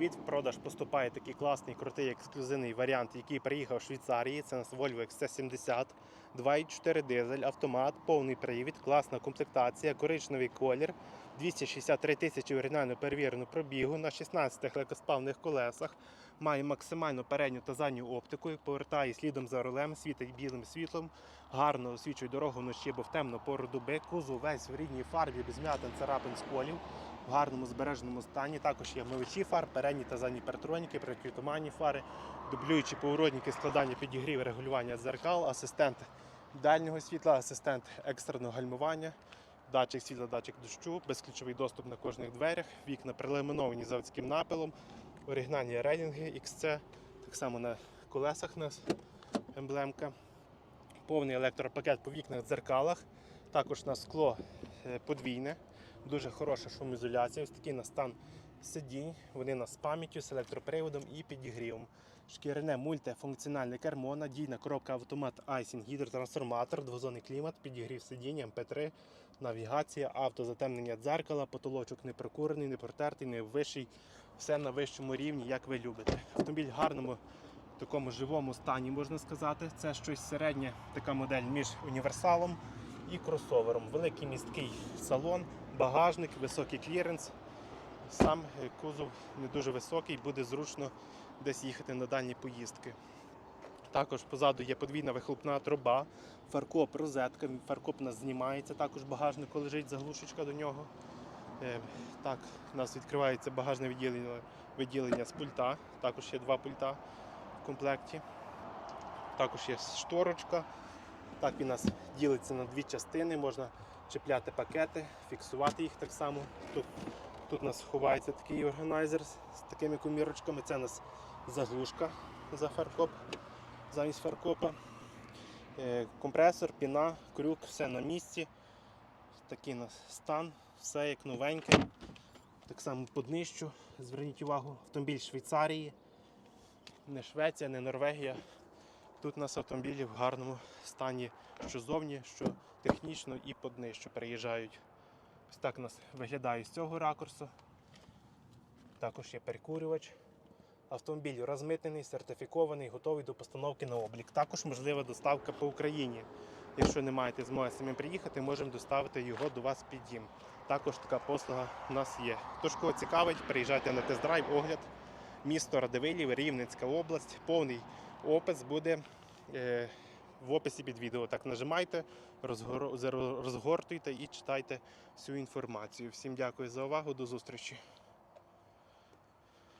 привіт! В продаж поступає такий класний, крутий, ексклюзивний варіант, який приїхав з Швейцарії. Це у нас Volvo XC70, 2.4 дизель, автомат, повний привід, класна комплектація, коричневий колір, 263 тисячі оригінально перевірену пробігу на 16 легкосплавних колесах. Має максимальну передню та задню оптику, повертає слідом за рулем, світить білим світлом, гарно освічує дорогу вночі, бо в темну пору доби. Кузов весь в рідній фарбі, без м'ятин, царапин, сколів в гарному збереженому стані. Також є мивачі фар, передні та задні партроніки, приквітоманні фари, дублюючі поворотники, складання підігрів, регулювання дзеркал, асистент дальнього світла, асистент екстреного гальмування, датчик світла, датчик дощу, безключовий доступ на кожних дверях, вікна прилиміновані заводським напилом, оригінальні рейтинги XC, так само на колесах у нас емблемка. Повний електропакет по вікнах дзеркалах. Також на скло е, подвійне, дуже хороша шумоізоляція. Ось такий на стан сидінь. Вони у нас з пам'яттю, з електроприводом і підігрівом. Шкіряне мультифункціональне кермо, надійна коробка автомат Айсінг, гідротрансформатор, двозонний клімат, підігрів сидінь, МП3, навігація, автозатемнення дзеркала, потолочок не прокурений, не протертий, не вищий. Все на вищому рівні, як ви любите. Автомобіль в гарному такому живому стані, можна сказати. Це щось середнє, така модель між універсалом і кросовером. Великий місткий салон, багажник, високий кліренс. Сам кузов не дуже високий, буде зручно десь їхати на дальні поїздки. Також позаду є подвійна вихлопна труба, фаркоп, розетка. Фаркоп у нас знімається, також в багажнику лежить заглушечка до нього. Е, Так, у нас відкривається багажне відділення, відділення з пульта. Також є два пульта в комплекті. Також є шторочка. Так він у нас ділиться на дві частини. Можна чіпляти пакети, фіксувати їх так само. Тут, тут у нас ховається такий органайзер з такими комірочками. Це у нас заглушка за фаркоп, замість фаркопа. Е, Компресор, піна, крюк, все на місці. Такий у нас стан, все як новеньке. Так само по днищу. Зверніть увагу, автомобіль Швейцарії, не Швеція, не Норвегія. Тут у нас автомобілі в гарному стані, що зовні, що технічно і по днищу приїжджають. Ось так у нас виглядає з цього ракурсу. Також є перекурювач. Автомобіль розмитнений, сертифікований, готовий до постановки на облік. Також можлива доставка по Україні. Якщо не маєте змоги самим приїхати, можемо доставити його до вас під дім. Також така послуга у нас є. Тож, кого цікавить, приїжджайте на тест-драйв, огляд. Місто Радивилів, Рівненська область. Повний опис буде е, в описі під відео. Так нажимайте, розгор- розгортуйте і читайте всю інформацію. Всім дякую за увагу, до зустрічі.